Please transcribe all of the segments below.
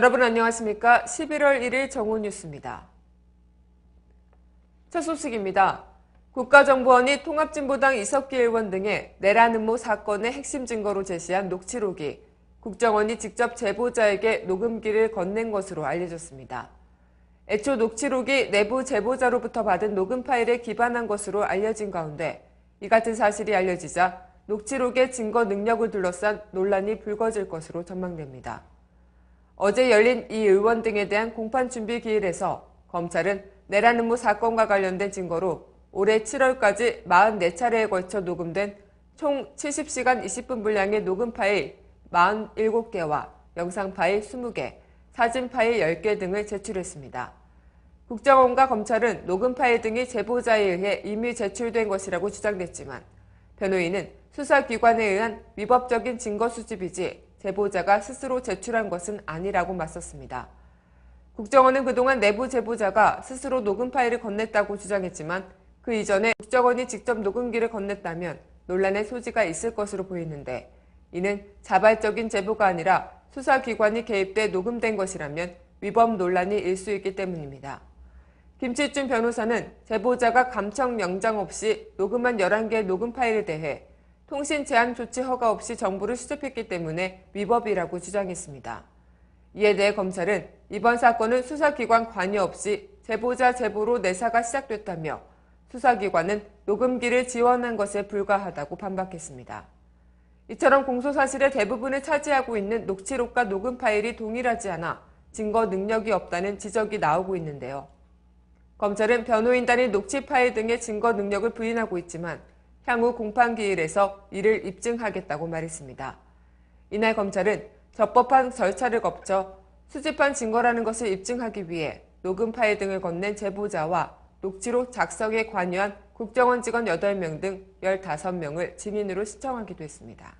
여러분 안녕하십니까? 11월 1일 정오 뉴스입니다. 첫 소식입니다. 국가정보원이 통합진보당 이석기 의원 등의 내란 음모 사건의 핵심 증거로 제시한 녹취록이 국정원이 직접 제보자에게 녹음기를 건넨 것으로 알려졌습니다. 애초 녹취록이 내부 제보자로부터 받은 녹음 파일에 기반한 것으로 알려진 가운데 이 같은 사실이 알려지자 녹취록의 증거 능력을 둘러싼 논란이 불거질 것으로 전망됩니다. 어제 열린 이 의원 등에 대한 공판 준비 기일에서 검찰은 내란 음모 사건과 관련된 증거로 올해 7월까지 44차례에 걸쳐 녹음된 총 70시간 20분 분량의 녹음 파일 47개와 영상 파일 20개, 사진 파일 10개 등을 제출했습니다. 국정원과 검찰은 녹음 파일 등이 제보자에 의해 이미 제출된 것이라고 주장됐지만 변호인은 수사기관에 의한 위법적인 증거 수집이지 제보자가 스스로 제출한 것은 아니라고 맞섰습니다. 국정원은 그동안 내부 제보자가 스스로 녹음 파일을 건넸다고 주장했지만 그 이전에 국정원이 직접 녹음기를 건넸다면 논란의 소지가 있을 것으로 보이는데 이는 자발적인 제보가 아니라 수사기관이 개입돼 녹음된 것이라면 위법 논란이 일수 있기 때문입니다. 김칠준 변호사는 제보자가 감청 명장 없이 녹음한 11개의 녹음 파일에 대해 통신 제한 조치 허가 없이 정보를 수집했기 때문에 위법이라고 주장했습니다. 이에 대해 검찰은 이번 사건은 수사기관 관여 없이 제보자 제보로 내사가 시작됐다며 수사기관은 녹음기를 지원한 것에 불과하다고 반박했습니다. 이처럼 공소사실의 대부분을 차지하고 있는 녹취록과 녹음 파일이 동일하지 않아 증거 능력이 없다는 지적이 나오고 있는데요. 검찰은 변호인단이 녹취 파일 등의 증거 능력을 부인하고 있지만 향후 공판기일에서 이를 입증하겠다고 말했습니다. 이날 검찰은 적법한 절차를 거쳐 수집한 증거라는 것을 입증하기 위해 녹음 파일 등을 건넨 제보자와 녹취록 작성에 관여한 국정원 직원 8명 등 15명을 증인으로 신청하기도 했습니다.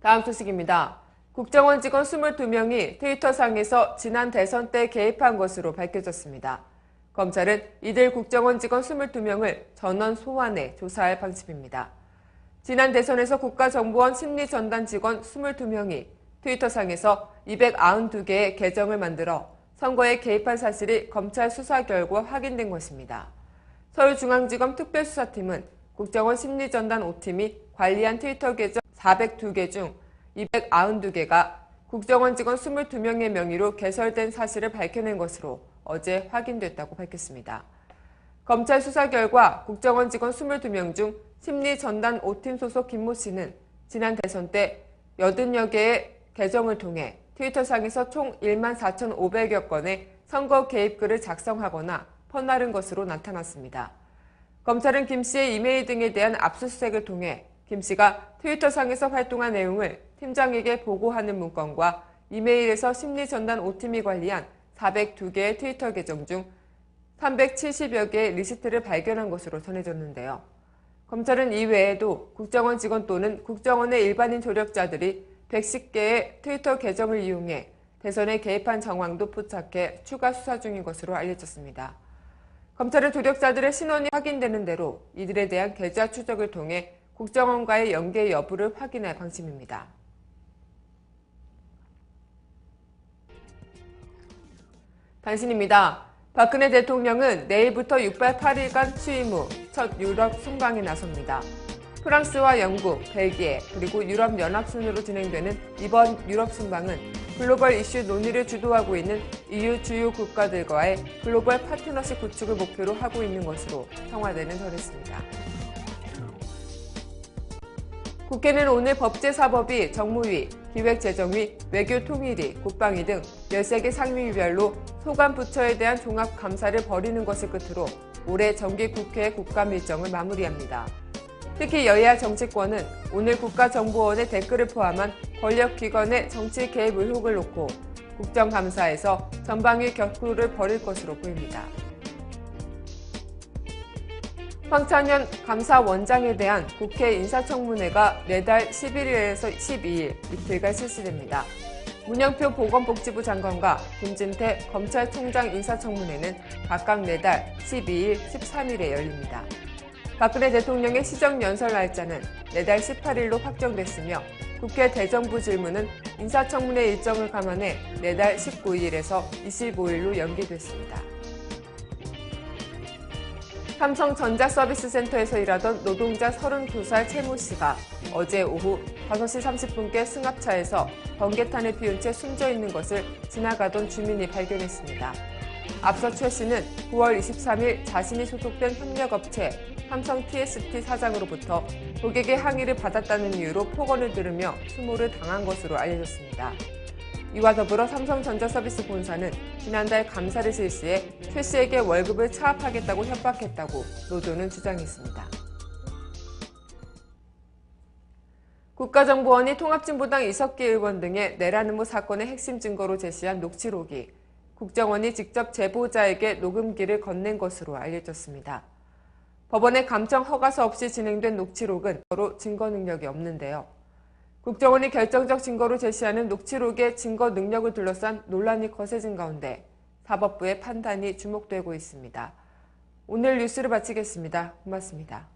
다음 소식입니다. 국정원 직원 22명이 트위터상에서 지난 대선 때 개입한 것으로 밝혀졌습니다. 검찰은 이들 국정원 직원 22명을 전원 소환해 조사할 방침입니다. 지난 대선에서 국가정보원 심리전단 직원 22명이 트위터상에서 292개의 계정을 만들어 선거에 개입한 사실이 검찰 수사 결과 확인된 것입니다. 서울중앙지검 특별수사팀은 국정원 심리전단 5팀이 관리한 트위터 계정 402개 중 292개가 국정원 직원 22명의 명의로 개설된 사실을 밝혀낸 것으로 어제 확인됐다고 밝혔습니다. 검찰 수사 결과 국정원 직원 22명 중 심리전단 5팀 소속 김모 씨는 지난 대선 때 80여 개의 계정을 통해 트위터상에서 총 1만 4,500여 건의 선거 개입글을 작성하거나 퍼나른 것으로 나타났습니다. 검찰은 김 씨의 이메일 등에 대한 압수수색을 통해 김 씨가 트위터상에서 활동한 내용을 팀장에게 보고하는 문건과 이메일에서 심리전단 5팀이 관리한 402개의 트위터 계정 중 370여 개의 리스트를 발견한 것으로 전해졌는데요. 검찰은 이외에도 국정원 직원 또는 국정원의 일반인 조력자들이 110개의 트위터 계정을 이용해 대선에 개입한 정황도 포착해 추가 수사 중인 것으로 알려졌습니다. 검찰은 조력자들의 신원이 확인되는 대로 이들에 대한 계좌 추적을 통해 국정원과의 연계 여부를 확인할 방침입니다. 단신입니다. 박근혜 대통령은 내일부터 6박 8일간 취임 후 첫 유럽 순방에 나섭니다. 프랑스와 영국, 벨기에, 그리고 유럽연합 순으로 진행되는 이번 유럽 순방은 글로벌 이슈 논의를 주도하고 있는 EU 주요 국가들과의 글로벌 파트너십 구축을 목표로 하고 있는 것으로 청와대는 전했습니다. 국회는 오늘 법제사법위, 정무위, 기획재정위, 외교통일위, 국방위 등 13개 상임위별로 소관 부처에 대한 종합감사를 벌이는 것을 끝으로 올해 정기국회 국감 일정을 마무리합니다. 특히 여야 정치권은 오늘 국가정보원의 댓글을 포함한 권력기관의 정치 개입 의혹을 놓고 국정감사에서 전방위 격투를 벌일 것으로 보입니다. 황찬현 감사원장에 대한 국회 인사청문회가 내달 11일에서 12일 이틀간 실시됩니다. 문영표 보건복지부 장관과 김진태 검찰총장 인사청문회는 각각 내달 12일, 13일에 열립니다. 박근혜 대통령의 시정연설 날짜는 내달 18일로 확정됐으며 국회 대정부 질문은 인사청문회 일정을 감안해 내달 19일에서 25일로 연기됐습니다. 삼성전자서비스센터에서 일하던 노동자 32살 최모 씨가 어제 오후 5시 30분께 승합차에서 번개탄을 피운 채 숨져 있는 것을 지나가던 주민이 발견했습니다. 앞서 최 씨는 9월 23일 자신이 소속된 협력업체 삼성 TST 사장으로부터 고객의 항의를 받았다는 이유로 폭언을 들으며 추모를 당한 것으로 알려졌습니다. 이와 더불어 삼성전자서비스 본사는 지난달 감사를 실시해 최 씨에게 월급을 차압하겠다고 협박했다고 노조는 주장했습니다. 국가정보원이 통합진보당 이석기 의원 등의 내란 음모 사건의 핵심 증거로 제시한 녹취록이 국정원이 직접 제보자에게 녹음기를 건넨 것으로 알려졌습니다. 법원의 감청 허가서 없이 진행된 녹취록은 서로 증거 능력이 없는데요. 국정원이 결정적 증거로 제시하는 녹취록의 증거 능력을 둘러싼 논란이 거세진 가운데 사법부의 판단이 주목되고 있습니다. 오늘 뉴스를 마치겠습니다. 고맙습니다.